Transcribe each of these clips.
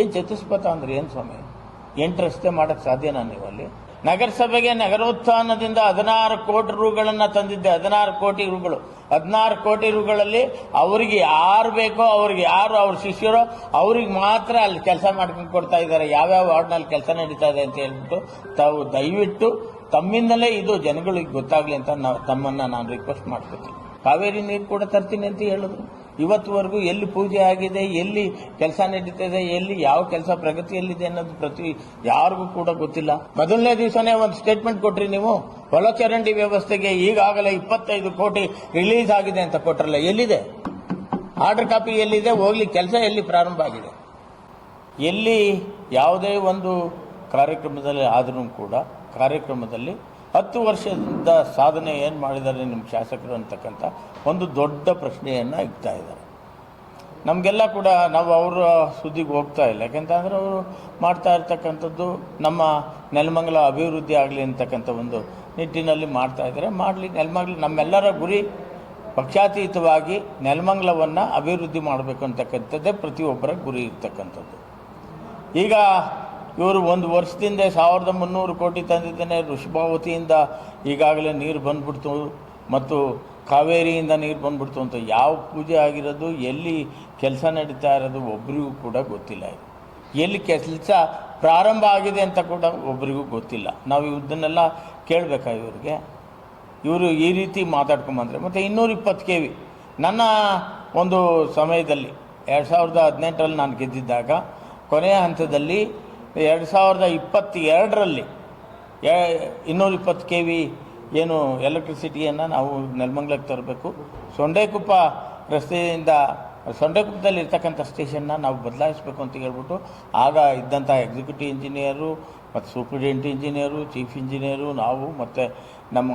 ಏನು ಚತುಷ್ಪಥ ಅಂದ್ರೆ ಏನು ಸ್ವಾಮಿ? ಎಂಟು ರಸ್ತೆ ಮಾಡಕ್ಕೆ ಸಾಧ್ಯನಾ ನೀವು ಅಲ್ಲಿ ನಗರಸಭೆಗೆ ನಗರೋತ್ಥಾನದಿಂದ ಹದಿನಾರು ಕೋಟಿ ರೂಗಳನ್ನು ತಂದಿದ್ದೆ, ಹದಿನಾರು ಕೋಟಿ ರೂಗಳು. ಹದಿನಾರು ಕೋಟಿ ರೂಗಳಲ್ಲಿ ಅವರಿಗೆ ಯಾರು ಬೇಕೋ, ಅವ್ರಿಗೆ ಯಾರು ಅವ್ರ ಶಿಷ್ಯರೋ, ಅವ್ರಿಗೆ ಮಾತ್ರ ಅಲ್ಲಿ ಕೆಲಸ ಮಾಡ್ಕೊಂಡು ಕೊಡ್ತಾ ಇದ್ದಾರೆ. ಯಾವ್ಯಾವ ವಾರ್ಡ್ನಲ್ಲಿ ಕೆಲಸ ನಡೀತಾ ಇದೆ ಅಂತ ಹೇಳ್ಬಿಟ್ಟು ತಾವು ದಯವಿಟ್ಟು ತಮ್ಮಿಂದಲೇ ಇದು ಜನಗಳಿಗೆ ಗೊತ್ತಾಗ್ಲಿ ಅಂತ ನಾವು ತಮ್ಮನ್ನ ನಾನು ರಿಕ್ವೆಸ್ಟ್ ಮಾಡ್ಕೊತೀನಿ. ಕಾವೇರಿ ನೀರು ಕೂಡ ತರ್ತೀನಿ ಅಂತ ಹೇಳಿದ್ರು. ಇವತ್ತುವರೆಗೂ ಎಲ್ಲಿ ಪೂಜೆ ಆಗಿದೆ, ಎಲ್ಲಿ ಕೆಲಸ ನಡೀತಿದೆ, ಎಲ್ಲಿ ಯಾವ ಕೆಲಸ ಪ್ರಗತಿಯಲ್ಲಿದೆ ಅನ್ನೋದು ಪ್ರತಿ ಯಾರಿಗೂ ಕೂಡ ಗೊತ್ತಿಲ್ಲ. ಮೊದಲನೇ ದಿವಸನೇ ಒಂದು ಸ್ಟೇಟ್ಮೆಂಟ್ ಕೊಟ್ರಿ ನೀವು. ಒಳಚರಂಡಿ ವ್ಯವಸ್ಥೆಗೆ ಈಗಾಗಲೇ ಇಪ್ಪತ್ತೈದು ಕೋಟಿ ರಿಲೀಸ್ ಆಗಿದೆ ಅಂತ ಕೊಟ್ರಲ್ಲ, ಎಲ್ಲಿದೆ? ಆರ್ಡರ್ ಕಾಪಿ ಎಲ್ಲಿದೆ? ಹೋಗ್ಲಿ, ಕೆಲಸ ಎಲ್ಲಿ ಪ್ರಾರಂಭ ಆಗಿದೆ? ಎಲ್ಲಿ ಯಾವುದೇ ಒಂದು ಕಾರ್ಯಕ್ರಮದಲ್ಲಿ ಆದರೂ ಕೂಡ, ಕಾರ್ಯಕ್ರಮದಲ್ಲಿ ಹತ್ತು ವರ್ಷದ ಸಾಧನೆ ಏನು ಮಾಡಿದ್ದಾರೆ ನಿಮ್ಮ ಶಾಸಕರು ಅಂತಕ್ಕಂಥ ಒಂದು ದೊಡ್ಡ ಪ್ರಶ್ನೆಯನ್ನು ಇಡ್ತಾ ಇದ್ದಾರೆ. ನಮಗೆಲ್ಲ ಕೂಡ ನಾವು ಅವರ ಸುದ್ದಿಗೆ ಹೋಗ್ತಾ ಇಲ್ಲ. ಯಾಕೆಂತಂದರೆ ಅವರು ಮಾಡ್ತಾ ಇರ್ತಕ್ಕಂಥದ್ದು ನಮ್ಮ ನೆಲಮಂಗಲ ಅಭಿವೃದ್ಧಿ ಆಗಲಿ ಅಂತಕ್ಕಂಥ ಒಂದು ನಿಟ್ಟಿನಲ್ಲಿ ಮಾಡ್ತಾ ಇದ್ದಾರೆ. ಮಾಡಲಿ ನೆಲಮಂಗಲ ನಮ್ಮೆಲ್ಲರ ಗುರಿ ಪಕ್ಷಾತೀತವಾಗಿ ನೆಲಮಂಗಲವನ್ನು ಅಭಿವೃದ್ಧಿ ಮಾಡಬೇಕು ಅಂತಕ್ಕಂಥದ್ದೇ ಪ್ರತಿಯೊಬ್ಬರ ಗುರಿ ಇರ್ತಕ್ಕಂಥದ್ದು. ಈಗ ಇವರು ಒಂದು ವರ್ಷದಿಂದ ಸಾವಿರದ ಮುನ್ನೂರು ಕೋಟಿ ತಂದಿದ್ದೇನೆ ಋಷಭಾವತಿಯಿಂದ ಈಗಾಗಲೇ ನೀರು ಬಂದ್ಬಿಡ್ತು ಮತ್ತು ಕಾವೇರಿಯಿಂದ ನೀರು ಬಂದ್ಬಿಡ್ತು ಅಂತ ಯಾವ ಪೂಜೆ ಆಗಿರೋದು, ಎಲ್ಲಿ ಕೆಲಸ ನಡೀತಾ ಇರೋದು ಒಬ್ಬರಿಗೂ ಕೂಡ ಗೊತ್ತಿಲ್ಲ ಎಲ್ಲಿ ಕೆಲಸ ಪ್ರಾರಂಭ ಆಗಿದೆ ಅಂತ ಕೂಡ ಒಬ್ಬರಿಗೂ ಗೊತ್ತಿಲ್ಲ. ನಾವು ಇದನ್ನೆಲ್ಲ ಕೇಳಬೇಕಾ ಇವ್ರಿಗೆ? ಇವರು ಈ ರೀತಿ ಮಾತಾಡ್ಕೊಂಬಂದರೆ, ಮತ್ತು ಇನ್ನೂರು ಇಪ್ಪತ್ತು ಕೆ ವಿ ನನ್ನ ಒಂದು ಸಮಯದಲ್ಲಿ, ಎರಡು ಸಾವಿರದ ಹದಿನೆಂಟರಲ್ಲಿ ನಾನು ಗೆದ್ದಿದ್ದಾಗ ಕೊನೆಯ ಹಂತದಲ್ಲಿ ಎರಡು ಸಾವಿರದ ಇಪ್ಪತ್ತೆರಡರಲ್ಲಿ ಇನ್ನೂರ ಇಪ್ಪತ್ತು ಕೆ ವಿ ಏನು ಎಲೆಕ್ಟ್ರಿಸಿಟಿಯನ್ನು ನಾವು ನೆಲಮಂಗ್ಲಕ್ಕೆ ತರಬೇಕು. ಸೊಂಡೇಕುಪ್ಪ ರಸ್ತೆಯಿಂದ ಸೊಂಡೆಕುಪ್ಪದಲ್ಲಿ ಇರ್ತಕ್ಕಂಥ ಸ್ಟೇಷನ್ನ ನಾವು ಬದಲಾಯಿಸಬೇಕು ಅಂತ ಹೇಳ್ಬಿಟ್ಟು, ಆಗ ಇದ್ದಂಥ ಎಕ್ಸಿಕ್ಯೂಟಿವ್ ಇಂಜಿನಿಯರು ಮತ್ತು ಸೂಪರಿಂಟೆಂಡೆಂಟ್ ಇಂಜಿನಿಯರು, ಚೀಫ್ ಇಂಜಿನಿಯರು, ನಾವು ಮತ್ತು ನಮ್ಮ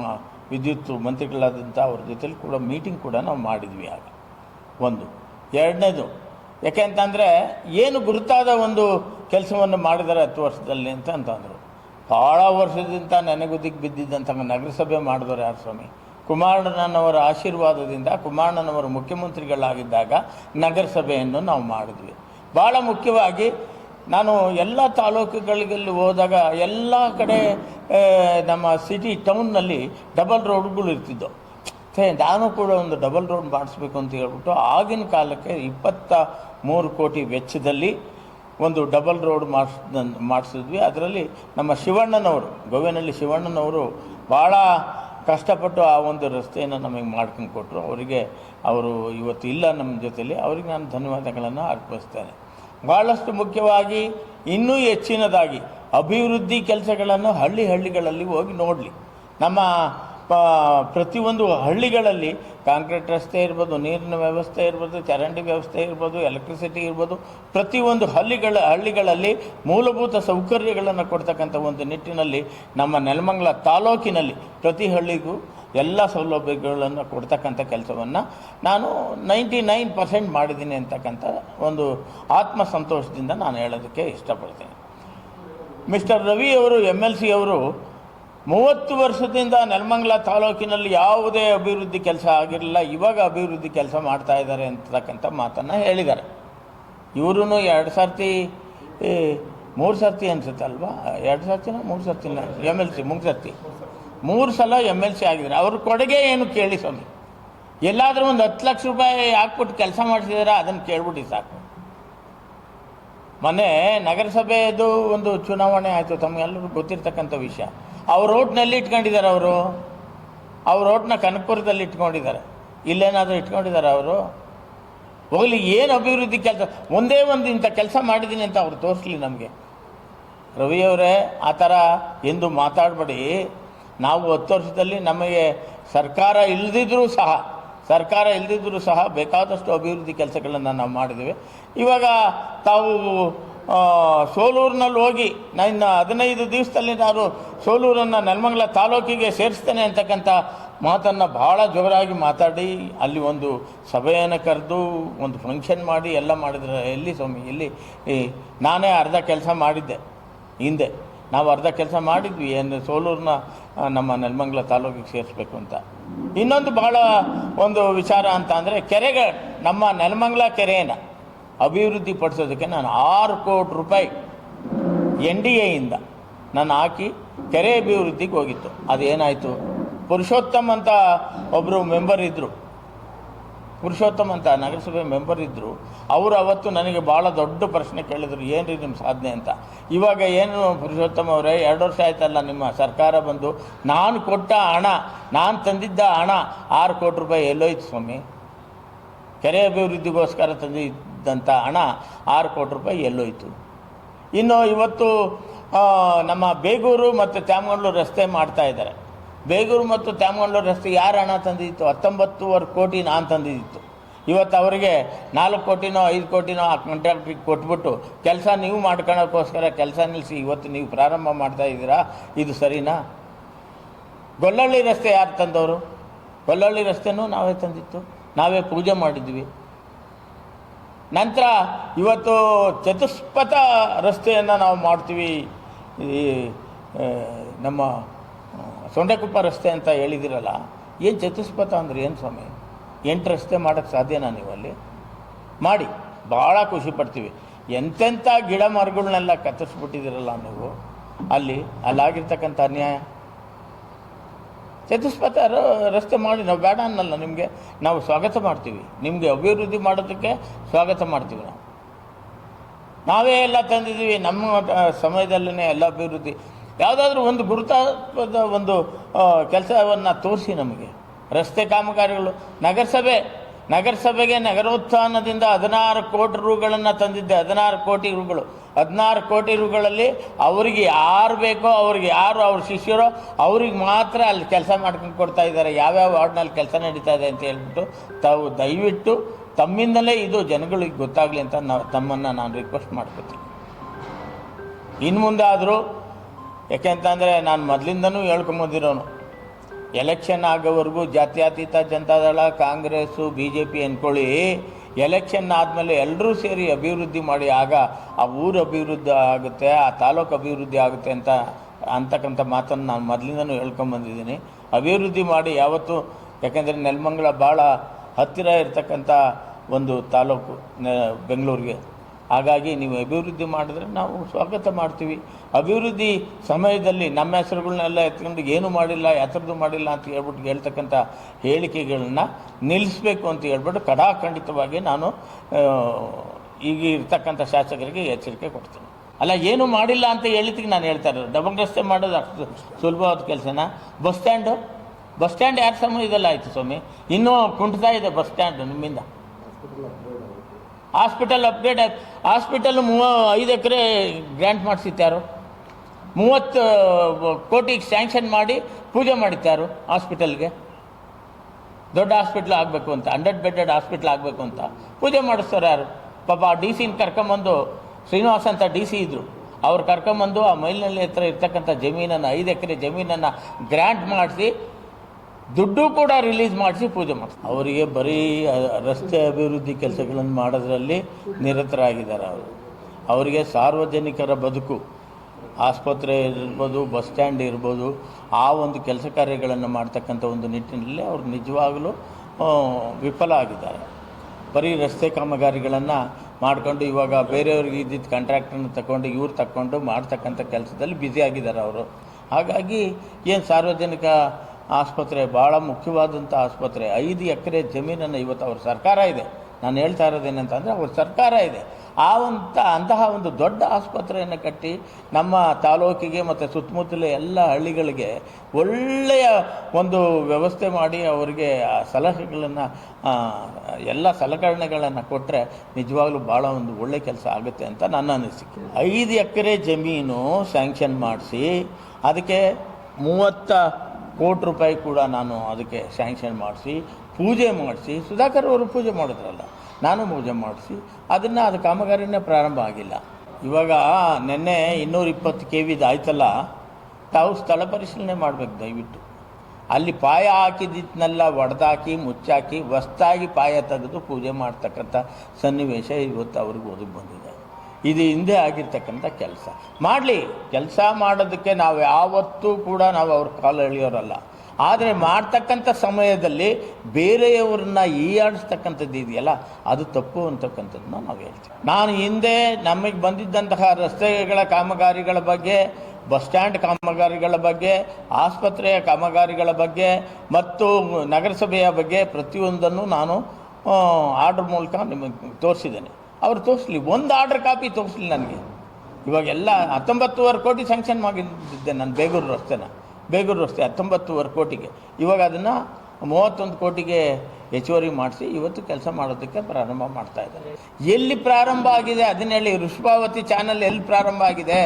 ವಿದ್ಯುತ್ ಮಂತ್ರಿಗಳಾದಂಥ ಅವ್ರ ಜೊತೆಲಿ ಕೂಡ ಮೀಟಿಂಗ್ ಕೂಡ ನಾವು ಮಾಡಿದ್ವಿ ಆಗ. ಒಂದು. ಎರಡನೇದು ಯಾಕೆ ಅಂತಂದರೆ ಏನು ಗುರುತಾದ ಒಂದು ಕೆಲಸವನ್ನು ಮಾಡಿದ್ದಾರೆ ಹತ್ತು ವರ್ಷದಲ್ಲಿ ಅಂತ ಅಂತಂದರು. ಭಾಳ ವರ್ಷದಿಂದ ನೆನೆಗುದಿಗೆ ಬಿದ್ದಿದ್ದಂಥ ನಗರಸಭೆ ಮಾಡಿದವರು ಯಾರು ಸ್ವಾಮಿ? ಕುಮಾರಣ್ಣನವರ ಆಶೀರ್ವಾದದಿಂದ ಕುಮಾರಣ್ಣನವರು ಮುಖ್ಯಮಂತ್ರಿಗಳಾಗಿದ್ದಾಗ ನಗರಸಭೆಯನ್ನು ನಾವು ಮಾಡಿದ್ವಿ. ಭಾಳ ಮುಖ್ಯವಾಗಿ ನಾನು ಎಲ್ಲ ತಾಲೂಕುಗಳಿಗೆಲ್ಲಿ ಹೋದಾಗ ಎಲ್ಲ ಕಡೆ ನಮ್ಮ ಸಿಟಿ ಟೌನ್ನಲ್ಲಿ ಡಬಲ್ ರೋಡ್ಗಳು ಇರ್ತಿದ್ದವು. ನಾನು ಕೂಡ ಒಂದು ಡಬಲ್ ರೋಡ್ ಮಾಡಿಸ್ಬೇಕು ಅಂತ ಹೇಳ್ಬಿಟ್ಟು ಆಗಿನ ಕಾಲಕ್ಕೆ ಇಪ್ಪತ್ತ ಮೂರು ಕೋಟಿ ವೆಚ್ಚದಲ್ಲಿ ಒಂದು ಡಬಲ್ ರೋಡ್ ಮಾಡಿಸ್, ಮಾಡಿಸಿದ್ವಿ. ಅದರಲ್ಲಿ ನಮ್ಮ ಶಿವಣ್ಣನವರು, ಗೋವಿನಲ್ಲಿ ಶಿವಣ್ಣನವರು ಭಾಳ ಕಷ್ಟಪಟ್ಟು ಆ ಒಂದು ರಸ್ತೆಯನ್ನು ನಮಗೆ ಮಾಡ್ಕೊಂಡು ಕೊಟ್ಟರು. ಅವರಿಗೆ ಅವರು ಇವತ್ತು ಇಲ್ಲ ನಮ್ಮ ಜೊತೆಯಲ್ಲಿ ಅವರಿಗೆ ನಾನು ಧನ್ಯವಾದಗಳನ್ನು ಅರ್ಪಿಸ್ತೇನೆ. ಭಾಳಷ್ಟು ಮುಖ್ಯವಾಗಿ ಇನ್ನೂ ಹೆಚ್ಚಿನದಾಗಿ ಅಭಿವೃದ್ಧಿ ಕೆಲಸಗಳನ್ನು ಹಳ್ಳಿ ಹಳ್ಳಿಗಳಲ್ಲಿ ಹೋಗಿ ನೋಡಲಿ. ನಮ್ಮ ಪ್ರತಿಯೊಂದು ಹಳ್ಳಿಗಳಲ್ಲಿ ಕಾಂಕ್ರೀಟ್ ರಸ್ತೆ ಇರ್ಬೋದು, ನೀರಿನ ವ್ಯವಸ್ಥೆ ಇರ್ಬೋದು, ಚರಂಡಿ ವ್ಯವಸ್ಥೆ ಇರ್ಬೋದು ಎಲೆಕ್ಟ್ರಿಸಿಟಿ ಇರ್ಬೋದು, ಪ್ರತಿಯೊಂದು ಹಳ್ಳಿಗಳ, ಹಳ್ಳಿಗಳಲ್ಲಿ ಮೂಲಭೂತ ಸೌಕರ್ಯಗಳನ್ನು ಕೊಡ್ತಕ್ಕಂಥ ಒಂದು ನಿಟ್ಟಿನಲ್ಲಿ ನಮ್ಮ ನೆಲಮಂಗಲ ತಾಲೂಕಿನಲ್ಲಿ ಪ್ರತಿ ಹಳ್ಳಿಗೂ ಎಲ್ಲ ಸೌಲಭ್ಯಗಳನ್ನು ಕೊಡ್ತಕ್ಕಂಥ ಕೆಲಸವನ್ನು ನಾನು ನೈಂಟಿ ನೈನ್ ಪರ್ಸೆಂಟ್ ಮಾಡಿದ್ದೀನಿ ಅಂತಕ್ಕಂಥ ಒಂದು ಆತ್ಮ ಸಂತೋಷದಿಂದ ನಾನು ಹೇಳೋದಕ್ಕೆ ಇಷ್ಟಪಡ್ತೇನೆ. ಮಿಸ್ಟರ್ ರವಿ ಅವರು ಎಂ ಎಲ್ ಸಿ ಅವರು ಮೂವತ್ತು ವರ್ಷದಿಂದ ನೆಲಮಂಗಲ ತಾಲೂಕಿನಲ್ಲಿ ಯಾವುದೇ ಅಭಿವೃದ್ಧಿ ಕೆಲಸ ಆಗಿರಲಿಲ್ಲ, ಇವಾಗ ಅಭಿವೃದ್ಧಿ ಕೆಲಸ ಮಾಡ್ತಾ ಇದ್ದಾರೆ ಅಂತಕ್ಕಂಥ ಮಾತನ್ನು ಹೇಳಿದ್ದಾರೆ. ಇವರು ಎರಡು ಸರ್ತಿ ಮೂರು ಸರ್ತಿ ಅನ್ಸುತ್ತೆ ಅಲ್ವಾ? ಎರಡು ಸರ್ತಿನ, ಮೂರು ಸರ್ತಿನ? ಎಂ ಎಲ್ ಸಿ ಮೂರು ಸರ್ತಿ. ಮೂರು ಸಲ ಎಂ ಎಲ್ ಸಿ ಆಗಿದ್ದಾರೆ. ಅವ್ರ ಕೊಡುಗೆ ಏನು ಕೇಳಿ ಸ್ವಾಮಿ? ಎಲ್ಲಾದರೂ ಒಂದು ಹತ್ತು ಲಕ್ಷ ರೂಪಾಯಿ ಹಾಕ್ಬಿಟ್ಟು ಕೆಲಸ ಮಾಡಿಸಿದಾರೆ? ಅದನ್ನು ಕೇಳ್ಬಿಟ್ಟು ಸಾಕು. ಮೊನ್ನೆ ನಗರಸಭೆಯದು ಒಂದು ಚುನಾವಣೆ ಆಯಿತು ತಮಗೆಲ್ಲರಿಗೂ ಗೊತ್ತಿರ್ತಕ್ಕಂಥ ವಿಷಯ. ಅವ್ರ ಓಟ್ನಲ್ಲಿ ಇಟ್ಕೊಂಡಿದ್ದಾರೆ ಅವರು. ಅವ್ರ ಓಟ್ನ ಕನಕಪುರದಲ್ಲಿ ಇಟ್ಕೊಂಡಿದ್ದಾರೆ. ಇಲ್ಲೇನಾದರೂ ಇಟ್ಕೊಂಡಿದ್ದಾರೆ ಅವರು? ಹೋಗ್ಲಿ, ಏನು ಅಭಿವೃದ್ಧಿ ಕೆಲಸ? ಒಂದೇ ಒಂದು ಇಂಥ ಕೆಲಸ ಮಾಡಿದ್ದೀನಿ ಅಂತ ಅವ್ರು ತೋರಿಸ್ಲಿ ನಮಗೆ. ರವಿಯವರೇ ಆ ಥರ ಎಂದು ಮಾತಾಡಬೇಡಿ. ನಾವು ಹತ್ತು ವರ್ಷದಲ್ಲಿ ನಮಗೆ ಸರ್ಕಾರ ಇಲ್ಲದಿದ್ದರೂ ಸಹ, ಸರ್ಕಾರ ಇಲ್ಲದಿದ್ದರೂ ಸಹ ಬೇಕಾದಷ್ಟು ಅಭಿವೃದ್ಧಿ ಕೆಲಸಗಳನ್ನು ನಾವು ಮಾಡಿದ್ದೀವಿ. ಇವಾಗ ತಾವು ಸೋಲೂರಿನಲ್ಲಿ ಹೋಗಿ ನಾನು ಹದಿನೈದು ದಿವಸದಲ್ಲಿ ನಾನು ಸೋಲೂರನ್ನು ನೆಲಮಂಗಲ ತಾಲೂಕಿಗೆ ಸೇರಿಸ್ತೇನೆ ಅಂತಕ್ಕಂಥ ಮಾತನ್ನು ಭಾಳ ಜೋರಾಗಿ ಮಾತಾಡಿ, ಅಲ್ಲಿ ಒಂದು ಸಭೆಯನ್ನು ಕರೆದು, ಒಂದು ಫಂಕ್ಷನ್ ಮಾಡಿ, ಎಲ್ಲ ಮಾಡಿದ್ರೆ, ಎಲ್ಲಿ ಸ್ವಾಮಿ, ಎಲ್ಲಿ ನಾನೇ ಅರ್ಧ ಕೆಲಸ ಮಾಡಿದ್ದೆ, ಹಿಂದೆ. ನಾವು ಅರ್ಧ ಕೆಲಸ ಮಾಡಿದ್ವಿ, ಏನು ಸೋಲೂರನ್ನ ನಮ್ಮ ನೆಲಮಂಗಲ ತಾಲೂಕಿಗೆ ಸೇರಿಸ್ಬೇಕು ಅಂತ. ಇನ್ನೊಂದು ಭಾಳ ಒಂದು ವಿಚಾರ ಅಂತ ಅಂದರೆ, ಕೆರೆಗಳು, ನಮ್ಮ ನೆಲಮಂಗಲ ಕೆರೆಯನ್ನು ಅಭಿವೃದ್ಧಿ ಪಡಿಸೋದಕ್ಕೆ ನಾನು ಆರು ಕೋಟಿ ರೂಪಾಯಿ ಎನ್ ಡಿ ಎಯಿಂದ ನಾನು ಹಾಕಿ ಕೆರೆ ಅಭಿವೃದ್ಧಿಗೆ ಹೋಗಿತ್ತು. ಅದೇನಾಯಿತು? ಪುರುಷೋತ್ತಮ್ ಅಂತ ಒಬ್ಬರು ಮೆಂಬರ್ ಇದ್ದರು ಪುರುಷೋತ್ತಮ್ ಅಂತ ನಗರಸಭೆ ಮೆಂಬರ್ ಇದ್ದರು ಅವರು ಅವತ್ತು ನನಗೆ ಭಾಳ ದೊಡ್ಡ ಪ್ರಶ್ನೆ ಕೇಳಿದ್ರು ಏನು ರೀ ನಿಮ್ಮ ಸಾಧನೆ ಅಂತ? ಇವಾಗ ಏನು ಪುರುಷೋತ್ತಮ್ ಅವರೇ, ಎರಡು ವರ್ಷ ಆಯ್ತಲ್ಲ ನಿಮ್ಮ ಸರ್ಕಾರ ಬಂದು, ನಾನು ಕೊಟ್ಟ ಹಣ, ನಾನು ತಂದಿದ್ದ ಹಣ ಆರು ಕೋಟಿ ರೂಪಾಯಿ ಎಲ್ಲೋಯ್ತು ಸ್ವಾಮಿ. ಕೆರೆ ಅಭಿವೃದ್ಧಿಗೋಸ್ಕರ ತಂದಿದ್ದಂಥ ಹಣ ಆರು ಕೋಟಿ ರೂಪಾಯಿ ಎಲ್ಲೋಯ್ತು. ಇನ್ನು ಇವತ್ತು ನಮ್ಮ ಬೇಗೂರು ಮತ್ತು ತ್ಯಾಮಗಂಡ್ಲೂರು ರಸ್ತೆ ಮಾಡ್ತಾ ಇದ್ದಾರೆ. ಬೇಗೂರು ಮತ್ತು ತ್ಯಾಮಗಂಡ್ಲೂರು ರಸ್ತೆ ಯಾರು ಹಣ ತಂದಿತ್ತು? ಹತ್ತೊಂಬತ್ತುವರೆ ಕೋಟಿ ನಾನು ತಂದಿದ್ದಿತ್ತು. ಇವತ್ತು ಅವರಿಗೆ ನಾಲ್ಕು ಕೋಟಿನೋ, ಐದು ಕೋಟಿನೋ ಆ ಕಾಂಟ್ರಾಕ್ಟ್ರಿಗೆ ಕೊಟ್ಬಿಟ್ಟು ಕೆಲಸ ನೀವು ಮಾಡ್ಕೊಳ್ಳೋಕ್ಕೋಸ್ಕರ ಕೆಲಸ ನಿಲ್ಲಿಸಿ ಇವತ್ತು ನೀವು ಪ್ರಾರಂಭ ಮಾಡ್ತಾ ಇದ್ದೀರಾ? ಇದು ಸರಿನಾ? ಗೊಲ್ಲಳ್ಳಿ ರಸ್ತೆ ಯಾರು ತಂದವರು? ಗೊಲ್ಲಳ್ಳಿ ರಸ್ತೆನೂ ನಾವೇ ತಂದಿತ್ತು. ನಾವೇ ಪೂಜೆ ಮಾಡಿದ್ವಿ. ನಂತರ ಇವತ್ತು ಚತುಷ್ಪಥ ರಸ್ತೆಯನ್ನು ನಾವು ಮಾಡ್ತೀವಿ. ಈ ನಮ್ಮ ಸೊಂಡೆಕುಪ್ಪ ರಸ್ತೆ ಅಂತ ಹೇಳಿದಿರಲ್ಲ, ಏನು ಚತುಷ್ಪಥ ಅಂದ್ರೆ ಏನು ಸ್ವಾಮಿ? ಎಂಟು ರಸ್ತೆ ಮಾಡೋಕ್ಕೆ ಸಾಧ್ಯನಾ ನೀವು ಅಲ್ಲಿ ಮಾಡಿ ಭಾಳ ಖುಷಿ ಪಡ್ತೀವಿ. ಎಂತೆಂಥ ಗಿಡ ಮರಗಳನ್ನೆಲ್ಲ ಕತ್ತರಿಸ್ಬಿಟ್ಟಿದ್ದೀರಲ್ಲ ನೀವು, ಅಲ್ಲಿ, ಅಲ್ಲಾಗಿರ್ತಕ್ಕಂಥ ಅನ್ಯಾಯ. ಚತುಷ್ಪಥ ರಸ್ತೆ ಮಾಡಿ, ನಾವು ಬೇಡ ಅನ್ನಲ್ಲ ನಿಮಗೆ. ನಾವು ಸ್ವಾಗತ ಮಾಡ್ತೀವಿ. ನಿಮಗೆ ಅಭಿವೃದ್ಧಿ ಮಾಡೋದಕ್ಕೆ ಸ್ವಾಗತ ಮಾಡ್ತೀವಿ ನಾವು. ನಾವೇ ಎಲ್ಲ ತಂದಿದ್ದೀವಿ. ನಮ್ಮ ಸಮಯದಲ್ಲೇ ಎಲ್ಲ ಅಭಿವೃದ್ಧಿ. ಯಾವುದಾದ್ರೂ ಒಂದು ಗುರುತಾತ್ವದ ಒಂದು ಕೆಲಸವನ್ನು ತೋರಿಸಿ ನಮಗೆ. ರಸ್ತೆ ಕಾಮಗಾರಿಗಳು, ನಗರಸಭೆ ನಗರಸಭೆಗೆ ನಗರೋತ್ಥಾನದಿಂದ ಹದಿನಾರು ಕೋಟಿ ರೂಗಳನ್ನು ತಂದಿದ್ದೆ. ಹದಿನಾರು ಕೋಟಿ ರೂಗಳು. ಹದಿನಾರು ಕೋಟಿ ರೂಗಳಲ್ಲಿ ಅವರಿಗೆ ಯಾರು ಬೇಕೋ ಅವ್ರಿಗೆ ಯಾರು ಅವ್ರ ಶಿಷ್ಯರೋ ಅವ್ರಿಗೆ ಮಾತ್ರ ಅಲ್ಲಿ ಕೆಲಸ ಮಾಡ್ಕೊಂಡು ಕೊಡ್ತಾ ಇದ್ದಾರೆ. ಯಾವ್ಯಾವ ವಾರ್ಡ್ನಲ್ಲಿ ಕೆಲಸ ನಡೀತಾ ಇದೆ ಅಂತ ಹೇಳ್ಬಿಟ್ಟು ತಾವು ದಯವಿಟ್ಟು ತಮ್ಮಿಂದಲೇ ಇದು ಜನಗಳಿಗೆ ಗೊತ್ತಾಗಲಿ ಅಂತ ನಾವು ತಮ್ಮನ್ನು ನಾನು ರಿಕ್ವೆಸ್ಟ್ ಮಾಡ್ಕೋತೀನಿ. ಇನ್ನು ಮುಂದೆ ಆದರೂ ಯಾಕೆಂತಂದರೆ ನಾನು ಮೊದಲಿಂದನೂ ಹೇಳ್ಕೊಂಬಂದಿರೋನು. ಎಲೆಕ್ಷನ್ ಆಗೋವರೆಗೂ ಜಾತ್ಯತೀತ Janata Dal, Congress B J P ಅಂದ್ಕೊಳ್ಳಿ ಎಲೆಕ್ಷನ್ ಆದಮೇಲೆ ಎಲ್ಲರೂ ಸೇರಿ ಅಭಿವೃದ್ಧಿ ಮಾಡಿ, ಆಗ ಆ ಊರು ಅಭಿವೃದ್ಧಿ ಆಗುತ್ತೆ, ಆ ತಾಲೂಕು ಅಭಿವೃದ್ಧಿ ಆಗುತ್ತೆ ಅಂತ ಅಂತಕ್ಕಂಥ ಮಾತನ್ನು ನಾನು ಮೊದಲಿಂದನೂ ಹೇಳ್ಕೊಂಬಂದಿದ್ದೀನಿ ಅಭಿವೃದ್ಧಿ ಮಾಡಿ ಯಾವತ್ತೂ, ಯಾಕೆಂದರೆ ನೆಲಮಂಗಲ ಭಾಳ ಹತ್ತಿರ ಇರತಕ್ಕಂಥ ಒಂದು ತಾಲೂಕು ಬೆಂಗಳೂರಿಗೆ. ಹಾಗಾಗಿ ನೀವು ಅಭಿವೃದ್ಧಿ ಮಾಡಿದ್ರೆ ನಾವು ಸ್ವಾಗತ ಮಾಡ್ತೀವಿ. ಅಭಿವೃದ್ಧಿ ಸಮಯದಲ್ಲಿ ನಮ್ಮ ಹೆಸರುಗಳನ್ನೆಲ್ಲ ಎತ್ಕೊಂಡು ಏನು ಮಾಡಿಲ್ಲ ಯಾತ್ರದ್ದು ಮಾಡಿಲ್ಲ ಅಂತ ಹೇಳ್ಬಿಟ್ಟು ಹೇಳ್ತಕ್ಕಂಥ ಹೇಳಿಕೆಗಳನ್ನ ನಿಲ್ಲಿಸಬೇಕು ಅಂತ ಹೇಳ್ಬಿಟ್ಟು ಕಡಾಖಂಡಿತವಾಗಿ ನಾನು ಈಗ ಇರ್ತಕ್ಕಂಥ ಶಾಸಕರಿಗೆ ಎಚ್ಚರಿಕೆ ಕೊಡ್ತೀನಿ. ಅಲ್ಲ, ಏನು ಮಾಡಿಲ್ಲ ಅಂತ ಹೇಳಿದ್ದಕ್ಕೆ ನಾನು ಹೇಳ್ತಾ ಇರೋದು. ಡಬಲ್ ರಸ್ತೆ ಮಾಡೋದು ಅಷ್ಟು ಸುಲಭವಾದ ಕೆಲಸನ? Bus stand? ಬಸ್ ಸ್ಟ್ಯಾಂಡ್ ಯಾರ ಸಮಯದಲ್ಲಿ ಆಯಿತು ಸ್ವಾಮಿ? ಇನ್ನೂ ಕುಂಟ್ತಾ ಇದೆ ಬಸ್ ಸ್ಟ್ಯಾಂಡ್ ನಿಮ್ಮಿಂದ? ಹಾಸ್ಪಿಟಲ್ ಆಯ್ತು. ಹಾಸ್ಪಿಟಲ್ ಮೂವ, ಐದು ಎಕರೆ ಗ್ರ್ಯಾಂಟ್ ಮಾಡಿಸಿತ್ತಾರು. ಮೂವತ್ತು ಕೋಟಿಗೆ ಸ್ಯಾಂಕ್ಷನ್ ಮಾಡಿ ಪೂಜೆ ಮಾಡಿತ್ತಾರು ಹಾಸ್ಪಿಟಲ್ಗೆ. ದೊಡ್ಡ ಹಾಸ್ಪಿಟ್ಲ್ ಆಗಬೇಕು ಅಂತ, ಹಂಡ್ರೆಡ್ ಬೆಡ್ಡೆಡ್ ಹಾಸ್ಪಿಟ್ಲ್ ಆಗಬೇಕು ಅಂತ. ಪೂಜೆ ಮಾಡಿಸ್ತಾರೆ ಯಾರು? ಪಾಪ ಆ ಡಿ ಸಿನ ಕರ್ಕೊಂಬಂದು, ಶ್ರೀನಿವಾಸ್ ಅಂತ ಡಿ ಸಿ ಇದ್ದರು ಅವ್ರು ಕರ್ಕೊಂಬಂದು ಆ ಮೈಲಿನಲ್ಲಿ ಹತ್ರ ಇರ್ತಕ್ಕಂಥ ಜಮೀನನ್ನು, ಐದು ಎಕರೆ ಜಮೀನನ್ನು ಗ್ರ್ಯಾಂಟ್ ಮಾಡಿಸಿ ದುಡ್ಡು ಕೂಡ ರಿಲೀಸ್ ಮಾಡಿಸಿ ಪೂಜೆ ಮಾಡ್ತಾರೆ. ಅವರಿಗೆ ಬರೀ ರಸ್ತೆ ಅಭಿವೃದ್ಧಿ ಕೆಲಸಗಳನ್ನು ಮಾಡೋದ್ರಲ್ಲಿ ನಿರತರಾಗಿದ್ದಾರೆ ಅವರು. ಅವರಿಗೆ ಸಾರ್ವಜನಿಕರ ಬದುಕು, ಆಸ್ಪತ್ರೆ ಇರ್ಬೋದು, ಬಸ್ ಸ್ಟ್ಯಾಂಡ್ ಇರ್ಬೋದು, ಆ ಒಂದು ಕೆಲಸ ಕಾರ್ಯಗಳನ್ನು ಮಾಡ್ತಕ್ಕಂಥ ಒಂದು ನಿಟ್ಟಿನಲ್ಲಿ ಅವರು ನಿಜವಾಗಲೂ ವಿಫಲ ಆಗಿದ್ದಾರೆ. ಬರೀ ರಸ್ತೆ ಕಾಮಗಾರಿಗಳನ್ನು ಮಾಡಿಕೊಂಡು ಇವಾಗ ಬೇರೆಯವ್ರಿಗೆ ಇದ್ದಿದ್ದ ಕಾಂಟ್ರಾಕ್ಟನ್ನು ತಗೊಂಡು, ಇವ್ರು ತಗೊಂಡು ಮಾಡ್ತಕ್ಕಂಥ ಕೆಲಸದಲ್ಲಿ ಬ್ಯುಸಿ ಆಗಿದ್ದಾರೆ ಅವರು. ಹಾಗಾಗಿ ಏನು ಸಾರ್ವಜನಿಕ ಆಸ್ಪತ್ರೆ ಭಾಳ ಮುಖ್ಯವಾದಂಥ ಆಸ್ಪತ್ರೆ. ಐದು ಎಕರೆ ಜಮೀನನ್ನು ಇವತ್ತು ಅವ್ರ ಸರ್ಕಾರ ಇದೆ. ನಾನು ಹೇಳ್ತಾ ಇರೋದೇನಂತಂದರೆ ಅವ್ರ ಸರ್ಕಾರ ಇದೆ. ಆ ಒಂಥ ಅಂತಹ ಒಂದು ದೊಡ್ಡ ಆಸ್ಪತ್ರೆಯನ್ನು ಕಟ್ಟಿ ನಮ್ಮ ತಾಲೂಕಿಗೆ ಮತ್ತು ಸುತ್ತಮುತ್ತಲ ಎಲ್ಲ ಹಳ್ಳಿಗಳಿಗೆ ಒಳ್ಳೆಯ ಒಂದು ವ್ಯವಸ್ಥೆ ಮಾಡಿ ಅವರಿಗೆ ಆ ಸಲಹೆಗಳನ್ನು ಎಲ್ಲ ಸಲಕರಣೆಗಳನ್ನು ಕೊಟ್ಟರೆ ನಿಜವಾಗ್ಲೂ ಭಾಳ ಒಂದು ಒಳ್ಳೆಯ ಕೆಲಸ ಆಗುತ್ತೆ ಅಂತ ನನ್ನ ಅನಿಸಿಕೆ. ಐದು ಎಕರೆ ಜಮೀನು ಸ್ಯಾಂಕ್ಷನ್ ಮಾಡಿಸಿ, ಅದಕ್ಕೆ ಮೂವತ್ತ ಕೋಟಿ ರೂಪಾಯಿ ಕೂಡ ನಾನು ಅದಕ್ಕೆ ಸ್ಯಾಂಕ್ಷನ್ ಮಾಡಿಸಿ, ಪೂಜೆ ಮಾಡಿಸಿ, ಸುಧಾಕರ್ ಅವರು ಪೂಜೆ ಮಾಡಿದ್ರಲ್ಲ, ನಾನು ಪೂಜೆ ಮಾಡಿಸಿ, ಅದನ್ನು ಅದು ಕಾಮಗಾರಿನೇ ಪ್ರಾರಂಭ ಆಗಿಲ್ಲ. ಇವಾಗ ನಿನ್ನೆ ಇನ್ನೂರ ಇಪ್ಪತ್ತು ಕೆ ವಿದು ಆಯ್ತಲ್ಲ, ತಾವು ಸ್ಥಳ ಪರಿಶೀಲನೆ ಮಾಡಬೇಕು ದಯವಿಟ್ಟು. ಅಲ್ಲಿ ಪಾಯ ಹಾಕಿದ್ದನ್ನೆಲ್ಲ ಒಡೆದಾಕಿ, ಮುಚ್ಚಾಕಿ ಹೊಸ್ತಾಗಿ ಪಾಯ ತೆಗೆದು ಪೂಜೆ ಮಾಡ್ತಕ್ಕಂಥ ಸನ್ನಿವೇಶ ಇವತ್ತು ಅವ್ರಿಗೆ ಒದಗಿ ಬಂದಿದೆ. ಇದು ಹಿಂದೆ ಆಗಿರ್ತಕ್ಕಂಥ ಕೆಲಸ. ಮಾಡಲಿ, ಕೆಲಸ ಮಾಡೋದಕ್ಕೆ ನಾವು ಯಾವತ್ತೂ ಕೂಡ ನಾವು ಅವ್ರ ಕಾಲು ಎಳೆಯೋರಲ್ಲ. ಆದರೆ ಮಾಡ್ತಕ್ಕಂಥ ಸಮಯದಲ್ಲಿ ಬೇರೆಯವ್ರನ್ನ ಈಯಾಡಿಸ್ತಕ್ಕಂಥದ್ದು ಇದೆಯಲ್ಲ, ಅದು ತಪ್ಪು ಅಂತಕ್ಕಂಥದ್ದನ್ನ ನಾವು ಹೇಳ್ತೀವಿ. ನಾನು ಹಿಂದೆ ನಮಗೆ ಬಂದಿದ್ದಂತಹ ರಸ್ತೆಗಳ ಕಾಮಗಾರಿಗಳ ಬಗ್ಗೆ, ಬಸ್ ಸ್ಟ್ಯಾಂಡ್ ಕಾಮಗಾರಿಗಳ ಬಗ್ಗೆ, ಆಸ್ಪತ್ರೆಯ ಕಾಮಗಾರಿಗಳ ಬಗ್ಗೆ, ಮತ್ತು ನಗರಸಭೆಯ ಬಗ್ಗೆ ಪ್ರತಿಯೊಂದನ್ನು ನಾನು ಆರ್ಡರ್ ಮೂಲಕ ನಿಮಗೆ ತೋರಿಸಿದ್ದೇನೆ. ಅವ್ರು ತೋರಿಸ್ಲಿ, ಒಂದು ಆರ್ಡರ್ ಕಾಪಿ ತೋರಿಸ್ಲಿ ನನಗೆ. ಇವಾಗೆಲ್ಲ ಹತ್ತೊಂಬತ್ತುವರೆ ಕೋಟಿ ಸ್ಯಾಂಕ್ಷನ್ ಮಾಡಿದ್ದೆ ನಾನು ಬೇಗೂರು ರಸ್ತೆನ. ಬೇಗೂರು ರಸ್ತೆ ಹತ್ತೊಂಬತ್ತುವರೆ ಕೋಟಿಗೆ. ಇವಾಗ ಅದನ್ನು ಮೂವತ್ತೊಂದು ಕೋಟಿಗೆ ಹೆಚ್ಚುವರಿ ಮಾಡಿಸಿ ಇವತ್ತು ಕೆಲಸ ಮಾಡೋದಕ್ಕೆ ಪ್ರಾರಂಭ ಮಾಡ್ತಾ ಇದ್ದಾರೆ. ಎಲ್ಲಿ ಪ್ರಾರಂಭ ಆಗಿದೆ ಅದನ್ನ ಹೇಳಿ ಋಷಭಾವತಿ ಚಾನಲ್ ಎಲ್ಲಿ ಪ್ರಾರಂಭ ಆಗಿದೆ?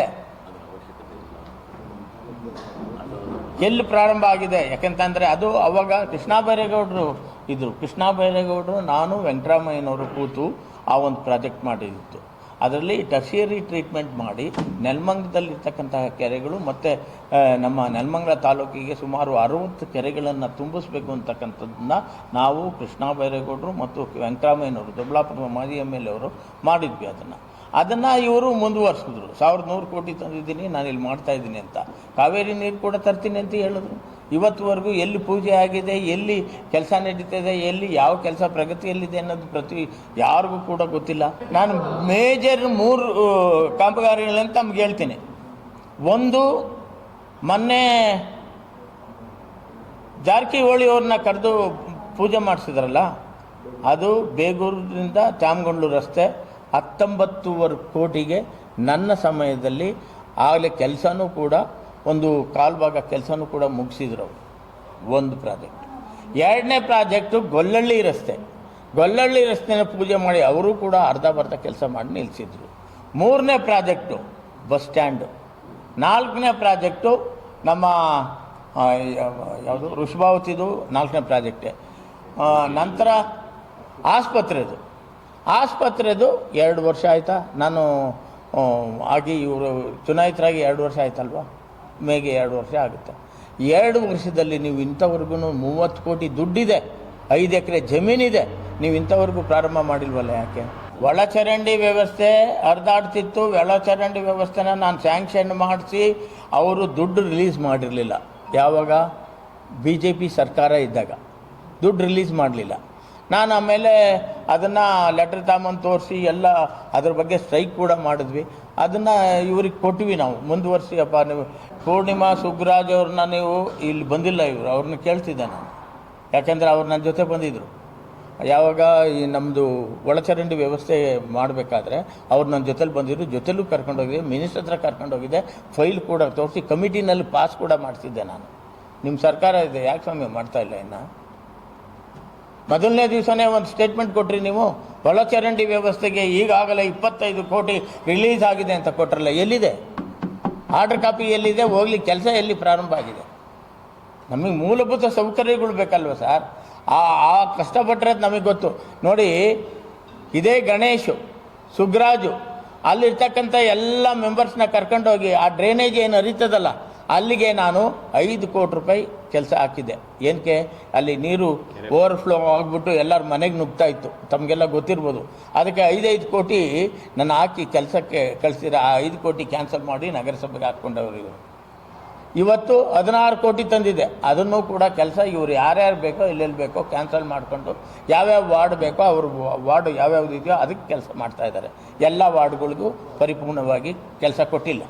ಎಲ್ಲಿ ಪ್ರಾರಂಭ ಆಗಿದೆ? ಯಾಕಂತಂದರೆ ಅದು ಅವಾಗ ಕೃಷ್ಣ ಬೈರೇಗೌಡರು ಇದ್ದರು ಕೃಷ್ಣ ಬೈರೇಗೌಡರು, ನಾನು ವೆಂಕಟರಾಮಯ್ಯನವರು ಕೂತು ಆ ಒಂದು ಪ್ರಾಜೆಕ್ಟ್ ಮಾಡಿದ್ದು. ಅದರಲ್ಲಿ ಟರ್ಷಿಯರಿ ಟ್ರೀಟ್ಮೆಂಟ್ ಮಾಡಿ ನೆಲಮಂಗಲದಲ್ಲಿರ್ತಕ್ಕಂತಹ ಕೆರೆಗಳು ಮತ್ತು ನಮ್ಮ ನೆಲಮಂಗಲ ತಾಲೂಕಿಗೆ ಸುಮಾರು ಅರವತ್ತು ಕೆರೆಗಳನ್ನು ತುಂಬಿಸ್ಬೇಕು ಅಂತಕ್ಕಂಥದ್ದನ್ನ ನಾವು ಕೃಷ್ಣ ಬೈರೇಗೌಡರು ಮತ್ತು ವೆಂಕಟರಾಮಯ್ಯನವರು ದೊಡ್ಡಬಳ್ಳಾಪುರ ಮಾಜಿ ಎಂ ಎಲ್ ಅವರು ಮಾಡಿದ್ವಿ ಅದನ್ನು. ಅದನ್ನು ಇವರು ಮುಂದುವರ್ಸಿದ್ರು. ಸಾವಿರದ ನೂರು ಕೋಟಿ ತಂದಿದ್ದೀನಿ ನಾನು ಇಲ್ಲಿ ಮಾಡ್ತಾ ಇದ್ದೀನಿ ಅಂತ. ಕಾವೇರಿ ನೀರು ಕೂಡ ತರ್ತೀನಿ ಅಂತ ಹೇಳಿದ್ರು. ಇವತ್ತುವರೆಗೂ ಎಲ್ಲಿ ಪೂಜೆ ಆಗಿದೆ, ಎಲ್ಲಿ ಕೆಲಸ ನಡೀತಿದೆ, ಎಲ್ಲಿ ಯಾವ ಕೆಲಸ ಪ್ರಗತಿಯಲ್ಲಿದೆ ಅನ್ನೋದು ಪ್ರತಿ ಯಾರಿಗೂ ಕೂಡ ಗೊತ್ತಿಲ್ಲ. ನಾನು ಮೇಜರ್ ಮೂರು ಕಾಮಗಾರಿಗಳಂತ ತಮ್ಗೆ ಹೇಳ್ತೀನಿ. ಒಂದು, ಮೊನ್ನೆ ಜಾರಕಿಹೊಳಿ ಅವ್ರನ್ನ ಕರೆದು ಪೂಜೆ ಮಾಡಿಸಿದ್ರಲ್ಲ, ಅದು ಬೇಗೂರಿನಿಂದ ಚಾಮಗೊಂಡ್ಲು ರಸ್ತೆ ಹತ್ತೊಂಬತ್ತುವರೆ ಕೋಟಿಗೆ ನನ್ನ ಸಮಯದಲ್ಲಿ ಆಗಲೇ ಕೆಲಸನೂ ಕೂಡ ಒಂದು ಕಾಲು ಭಾಗ ಕೆಲಸನೂ ಕೂಡ ಮುಗಿಸಿದ್ರು ಅವರು. ಒಂದು ಪ್ರಾಜೆಕ್ಟ್. ಎರಡನೇ ಪ್ರಾಜೆಕ್ಟು ಗೊಲ್ಲಳ್ಳಿ ರಸ್ತೆ. ಗೊಲ್ಲಳ್ಳಿ ರಸ್ತೆನ ಪೂಜೆ ಮಾಡಿ ಅವರು ಕೂಡ ಅರ್ಧ ಬರ್ಧ ಕೆಲಸ ಮಾಡಿ ನಿಲ್ಲಿಸಿದ್ರು ಮೂರನೇ ಪ್ರಾಜೆಕ್ಟು ಬಸ್ ಸ್ಟ್ಯಾಂಡು. ನಾಲ್ಕನೇ ಪ್ರಾಜೆಕ್ಟು ನಮ್ಮ ಯಾವುದು ಋಷಭಾವತಿದು ನಾಲ್ಕನೇ ಪ್ರಾಜೆಕ್ಟೇ. ನಂತರ ಆಸ್ಪತ್ರೆದು. ಆಸ್ಪತ್ರೆದು ಎರಡು ವರ್ಷ ಆಯಿತಾ. ನಾನು ಆಗಿ ಇವರು ಚುನಾಯಿತರಾಗಿ ಎರಡು ವರ್ಷ ಆಯ್ತಲ್ವಾ? ಮೇಗೆ ಎರಡು ವರ್ಷ ಆಗುತ್ತೆ. ಎರಡು ವರ್ಷದಲ್ಲಿ ನೀವು ಇಂಥವ್ರಿಗೂ ಮೂವತ್ತು ಕೋಟಿ ದುಡ್ಡಿದೆ, ಐದು ಎಕರೆ ಜಮೀನಿದೆ, ನೀವು ಇಂಥವ್ರಿಗೂ ಪ್ರಾರಂಭ ಮಾಡಿಲ್ವಲ್ಲ ಯಾಕೆ? ಒಳಚರಂಡಿ ವ್ಯವಸ್ಥೆ ಹರಿದಾಡ್ತಿತ್ತು ಒಳಚರಂಡಿ ವ್ಯವಸ್ಥೆನ ನಾನು ಸ್ಯಾಂಕ್ಷನ್ ಮಾಡಿಸಿ ಅವರು ದುಡ್ಡು ರಿಲೀಸ್ ಮಾಡಿರಲಿಲ್ಲ. ಯಾವಾಗ? ಬಿ ಜೆ ಪಿ ಸರ್ಕಾರ ಇದ್ದಾಗ. ದುಡ್ಡು ರಿಲೀಸ್ ಮಾಡಲಿಲ್ಲ. ನಾನು ಆಮೇಲೆ ಅದನ್ನು ಲೆಟ್ರ್ ತಾಮನ್ ತೋರಿಸಿ ಎಲ್ಲ ಅದ್ರ ಬಗ್ಗೆ ಸ್ಟ್ರೈಕ್ ಕೂಡ ಮಾಡಿದ್ವಿ. ಅದನ್ನು ಇವ್ರಿಗೆ ಕೊಟ್ವಿ ನಾವು. ಮುಂದುವರಿಸಿ ಅಪ್ಪ ನೀವು. ಪೂರ್ಣಿಮಾ, ಸುಗ್ರಾಜ್ ಅವ್ರನ್ನ ನೀವು ಇಲ್ಲಿ ಬಂದಿಲ್ಲ ಇವರು. ಅವ್ರನ್ನ ಕೇಳ್ತಿದ್ದೆ ನಾನು. ಯಾಕೆಂದರೆ ಅವ್ರು ನನ್ನ ಜೊತೆ ಬಂದಿದ್ದರು ಯಾವಾಗ ಈ ನಮ್ಮದು ಒಳಚರಂಡಿ ವ್ಯವಸ್ಥೆ ಮಾಡಬೇಕಾದ್ರೆ ಅವ್ರು ನನ್ನ ಜೊತೆಲಿ ಬಂದಿದ್ರು. ಜೊತೆಲೂ ಕರ್ಕೊಂಡೋಗಿದ್ದೆ ಮಿನಿಸ್ಟರ್ ಹತ್ರ ಕರ್ಕೊಂಡೋಗಿದ್ದೆ ಫೈಲ್ ಕೂಡ ತೋರಿಸಿ ಕಮಿಟಿನಲ್ಲಿ ಪಾಸ್ ಕೂಡ ಮಾಡಿಸಿದ್ದೆ ನಾನು. ನಿಮ್ಮ ಸರ್ಕಾರ ಇದೆ. ಯಾಕೆ ಸ್ವಾಮಿ ಮಾಡ್ತಾ ಇಲ್ಲ ಇನ್ನು? ಮೊದಲನೇ ದಿವಸನೇ ಒಂದು ಸ್ಟೇಟ್ಮೆಂಟ್ ಕೊಟ್ರಿ ನೀವು. ಒಳಚರಂಡಿ ವ್ಯವಸ್ಥೆಗೆ ಈಗಾಗಲೇ ಇಪ್ಪತ್ತೈದು ಕೋಟಿ ರಿಲೀಸ್ ಆಗಿದೆ ಅಂತ ಕೊಟ್ಟರಲ್ಲ ಎಲ್ಲಿದೆ? ಆರ್ಡರ್ ಕಾಪಿ ಎಲ್ಲಿದೆ? ಹೋಗಲಿ, ಕೆಲಸ ಎಲ್ಲಿ ಪ್ರಾರಂಭ ಆಗಿದೆ? ನಮಗೆ ಮೂಲಭೂತ ಸೌಕರ್ಯಗಳು ಬೇಕಲ್ವ ಸರ್? ಆ ಆ ಕಷ್ಟಪಟ್ಟರೆ ನಮಗೆ ಗೊತ್ತು. ನೋಡಿ, ಇದೇ ಗಣೇಶು, ಸುಗ್ರಾಜು, ಅಲ್ಲಿರ್ತಕ್ಕಂಥ ಎಲ್ಲ ಮೆಂಬರ್ಸ್ನ ಕರ್ಕೊಂಡೋಗಿ, ಆ ಡ್ರೈನೇಜ್ ಏನು ಹರಿತದಲ್ಲ ಅಲ್ಲಿಗೆ ನಾನು ಐದು ಕೋಟಿ ರೂಪಾಯಿ ಕೆಲಸ ಹಾಕಿದ್ದೆ. ಏನಕ್ಕೆ ಅಲ್ಲಿ ನೀರು ಓವರ್ಫ್ಲೋ ಆಗಿಬಿಟ್ಟು ಎಲ್ಲರ ಮನೆಗೆ ನುಗ್ತಾ ಇತ್ತು. ತಮಗೆಲ್ಲ ಗೊತ್ತಿರ್ಬೋದು. ಅದಕ್ಕೆ ಐದೈದು ಕೋಟಿ ನಾನು ಹಾಕಿ ಕೆಲಸಕ್ಕೆ ಕಳಿಸಿದ್ರೆ ಆ ಐದು ಕೋಟಿ ಕ್ಯಾನ್ಸಲ್ ಮಾಡಿ ನಗರಸಭೆಗೆ ಹಾಕ್ಕೊಂಡವರು ಇವರು. ಇವತ್ತು ಹದಿನಾರು ಕೋಟಿ ತಂದಿದೆ. ಅದನ್ನು ಕೂಡ ಕೆಲಸ ಇವರು ಯಾರ್ಯಾರು ಬೇಕೋ, ಎಲ್ಲೆಲ್ಲಿ ಬೇಕೋ ಕ್ಯಾನ್ಸಲ್ ಮಾಡಿಕೊಂಡು ಯಾವ್ಯಾವ ವಾರ್ಡ್ ಬೇಕೋ ಅವ್ರ ವಾರ್ಡ್ ಯಾವ್ಯಾವ್ದು ಇದೆಯೋ ಅದಕ್ಕೆ ಕೆಲಸ ಮಾಡ್ತಾ ಇದ್ದಾರೆ. ಎಲ್ಲ ವಾರ್ಡ್ಗಳಿಗೂ ಪರಿಪೂರ್ಣವಾಗಿ ಕೆಲಸ ಕೊಟ್ಟಿಲ್ಲ.